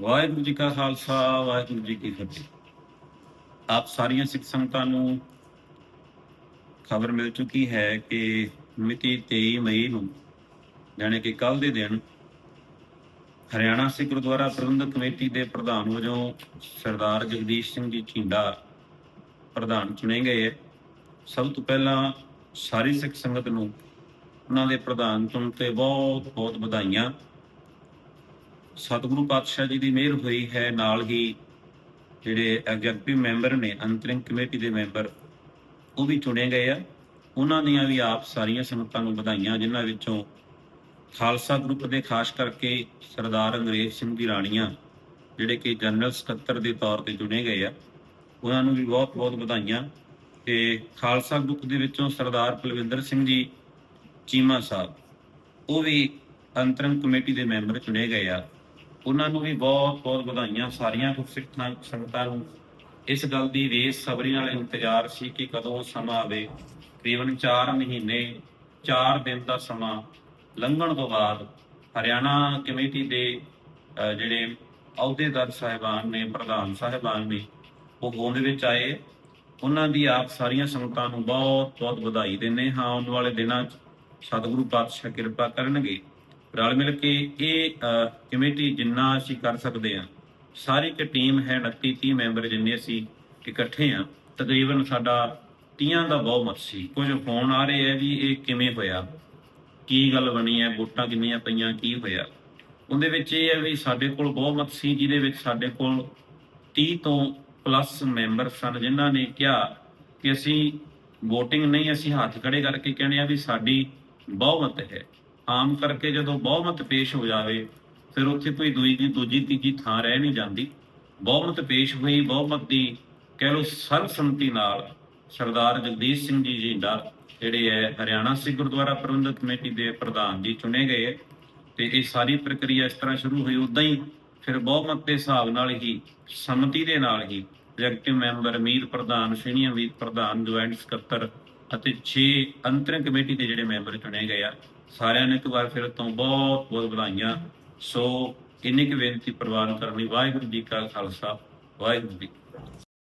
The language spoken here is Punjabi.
ਵਾਹਿਗੁਰੂ ਜੀ ਕਾ ਖਾਲਸਾ। ਵਾਹਿਗੁਰੂ ਜੀ ਕੀ ਫਤਿਹ। ਆਪ ਸਾਰੀਆਂ ਸਿੱਖ ਸੰਗਤਾਂ ਨੂੰ ਖਬਰ ਮਿਲ ਚੁੱਕੀ ਹੈ ਕਿ ਮਿਤੀ 23 ਮਈ ਨੂੰ, ਜਾਣੀ ਕਿ ਕੱਲ ਦੇ ਦਿਨ, ਹਰਿਆਣਾ ਸਿੱਖ ਗੁਰਦੁਆਰਾ ਪ੍ਰਬੰਧਕ ਕਮੇਟੀ ਦੇ ਪ੍ਰਧਾਨ ਵਜੋਂ ਸਰਦਾਰ ਜਗਦੀਸ਼ ਸਿੰਘ ਜੀ ਝਿੰਡਾ ਪ੍ਰਧਾਨ ਚੁਣੇ ਗਏ ਹੈ। ਸਭ ਤੋਂ ਪਹਿਲਾਂ ਸਾਰੀ ਸਿੱਖ ਸੰਗਤ ਨੂੰ ਉਹਨਾਂ ਦੇ ਪ੍ਰਧਾਨ ਚੁਣ ਤੇ ਬਹੁਤ ਬਹੁਤ ਵਧਾਈਆਂ। ਸਤਿਗੁਰੂ ਪਾਤਸ਼ਾਹ ਜੀ ਦੀ ਮਿਹਰ ਹੋਈ ਹੈ, ਨਾਲ ਹੀ ਜਿਹੜੇ ਐਗਜ਼ੈਕਟਿਵ ਮੈਂਬਰ ਨੇ ਅੰਤਰਿਮ ਕਮੇਟੀ ਦੇ ਮੈਂਬਰ, ਉਹ ਵੀ ਚੁਣੇ ਗਏ ਆ। ਉਹਨਾਂ ਦੀਆਂ ਵੀ ਆਪ ਸਾਰੀਆਂ ਸੰਗਤਾਂ ਨੂੰ ਵਧਾਈਆਂ, ਜਿਨ੍ਹਾਂ ਵਿੱਚੋਂ ਖਾਲਸਾ ਗਰੁੱਪ ਦੇ ਖਾਸ ਕਰਕੇ ਸਰਦਾਰ ਅੰਗਰੇਜ਼ ਸਿੰਘ ਦੀ ਰਾਣੀਆਂ, ਜਿਹੜੇ ਕਿ ਜਨਰਲ ਸਕੱਤਰ ਦੇ ਤੌਰ ਤੇ ਚੁਣੇ ਗਏ ਆ, ਉਹਨਾਂ ਨੂੰ ਵੀ ਬਹੁਤ ਬਹੁਤ ਵਧਾਈਆਂ। ਤੇ ਖਾਲਸਾ ਗਰੁੱਪ ਦੇ ਵਿੱਚੋਂ ਸਰਦਾਰ ਪਲਵਿੰਦਰ ਸਿੰਘ ਜੀ, ਚੀਮਾ ਸਾਹਿਬ, ਉਹ ਵੀ ਅੰਤਰਿਮ ਕਮੇਟੀ ਦੇ ਮੈਂਬਰ ਚੁਣੇ ਗਏ ਆ। ਉਹਨਾਂ ਨੂੰ ਵੀ ਬਹੁਤ ਬਹੁਤ ਵਧਾਈਆਂ ਸਾਰੀਆਂ ਗੁਰਸਿੱਖ ਸੰਗਤਾਂ ਨੂੰ। ਇਸ ਗੱਲ ਦੀ ਵੇਸ ਸਬਰੀ ਨਾਲ ਇੰਤਜ਼ਾਰ ਸੀ ਕਿ ਕਦੋਂ ਸਮਾਂ ਆਵੇ। ਤਕਰੀਬਨ 4 ਮਹੀਨੇ 4 ਦਿਨ ਦਾ ਸਮਾਂ ਲੰਘਣ ਤੋਂ ਬਾਅਦ ਹਰਿਆਣਾ ਕਮੇਟੀ ਦੇ ਜਿਹੜੇ ਅਹੁਦੇਦਾਰ ਸਾਹਿਬਾਨ ਨੇ, ਪ੍ਰਧਾਨ ਸਾਹਿਬਾਨ ਨੇ, ਉਹ ਹੋਂਦ ਵਿੱਚ ਆਏ। ਉਹਨਾਂ ਦੀ ਆਪ ਸਾਰੀਆਂ ਸੰਗਤਾਂ ਨੂੰ ਬਹੁਤ ਬਹੁਤ ਵਧਾਈ ਦਿੰਦੇ ਹਾਂ। ਆਉਣ ਵਾਲੇ ਦਿਨਾਂ 'ਚ ਸਤਿਗੁਰੂ ਪਾਤਸ਼ਾਹ ਕਿਰਪਾ ਕਰਨਗੇ। ਰਲ ਮਿਲ ਕੇ ਇਹ ਕਮੇਟੀ ਜਿੰਨਾ ਅਸੀਂ ਕਰ ਸਕਦੇ ਹਾਂ, ਸਾਰੀ ਇੱਕ ਟੀਮ ਹੈ 29 30 ਮੈਂਬਰ ਜਿੰਨੇ ਅਸੀਂ ਇਕੱਠੇ ਹਾਂ, ਤਕਰੀਬਨ ਸਾਡਾ 30 ਦਾ ਬਹੁਮਤ ਸੀ। ਕੁਝ ਫੋਨ ਆ ਰਹੇ ਹੈ ਵੀ ਇਹ ਕਿਵੇਂ ਹੋਇਆ? ਕੀ ਗੱਲ ਬਣੀ ਹੈ? ਵੋਟਾਂ ਕਿੰਨੀਆਂ ਪਈਆਂ? ਕੀ ਹੋਇਆ? ਉਹਦੇ ਵਿੱਚ ਇਹ ਹੈ ਵੀ ਸਾਡੇ ਕੋਲ ਬਹੁਮਤ ਸੀ, ਜਿਹਦੇ ਵਿੱਚ ਸਾਡੇ ਕੋਲ 30 ਤੋਂ ਪਲੱਸ ਮੈਂਬਰ ਸਨ, ਜਿਨ੍ਹਾਂ ਨੇ ਕਿਹਾ ਕਿ ਅਸੀਂ VOTING ਨਹੀਂ, ਅਸੀਂ ਹੱਥ ਖੜੇ ਕਰਕੇ ਕਹਿੰਦੇ ਆ ਵੀ ਸਾਡੀ ਬਹੁਮਤ ਹੈ। ਆਮ ਕਰਕੇ ਜਦੋਂ ਬਹੁਮਤ ਪੇਸ਼ ਹੋ ਜਾਵੇ, ਫਿਰ ਉੱਥੇ ਕੋਈ ਦੂਜੀ ਦੂਜੀ ਤੀਜੀ ਥਾਂ ਰਹਿ ਨਹੀਂ ਜਾਂਦੀ ਬਹੁਮਤ ਪੇਸ਼ ਹੋਈ, ਬਹੁਮਤ ਦੀ ਕਹਿ ਲੋ ਸਰਬਸੰਮਤੀ ਨਾਲ ਸਰਦਾਰ ਜਗਦੀਸ਼ ਸਿੰਘ ਜੀ ਜਿੰਦਾ ਜਿਹੜੇ ਹੈ, ਹਰਿਆਣਾ ਸਿੱਖ ਗੁਰਦੁਆਰਾ ਪ੍ਰਬੰਧਕ ਕਮੇਟੀ ਦੇ ਪ੍ਰਧਾਨ ਜੀ ਚੁਣੇ ਗਏ ਹੈ। ਤੇ ਇਹ ਸਾਰੀ ਪ੍ਰਕਿਰਿਆ ਇਸ ਤਰ੍ਹਾਂ ਸ਼ੁਰੂ ਹੋਈ, ਉਦਾਂ ਹੀ ਫਿਰ ਬਹੁਮਤ ਦੇ ਹਿਸਾਬ ਨਾਲ ਹੀ, ਸੰਮਤੀ ਦੇ ਨਾਲ ਹੀ ਐਗਜ਼ੈਕਟਿਵ ਮੈਂਬਰ ਮੀਤ ਪ੍ਰਧਾਨ ਸੀਨੀਅਰ ਮੀਤ ਪ੍ਰਧਾਨ ਜੁਆਇੰਟ ਸਕੱਤਰ ਅਤੇ 6 ਅੰਤਰਿਮ ਕਮੇਟੀ ਦੇ ਜਿਹੜੇ ਮੈਂਬਰ ਚੁਣੇ ਗਏ ਆ, ਸਾਰਿਆਂ ਨੂੰ ਇੱਕ ਵਾਰ ਫਿਰ ਤੋਂ ਬਹੁਤ ਬਹੁਤ ਵਧਾਈਆਂ। ਸੋ ਇੰਨੀ ਕੁ ਬੇਨਤੀ ਪ੍ਰਵਾਨ ਕਰਨ ਲਈ ਵਾਹਿਗੁਰੂ ਜੀ ਕਾ ਖਾਲਸਾ, ਵਾਹਿਗੁਰੂ ਜੀ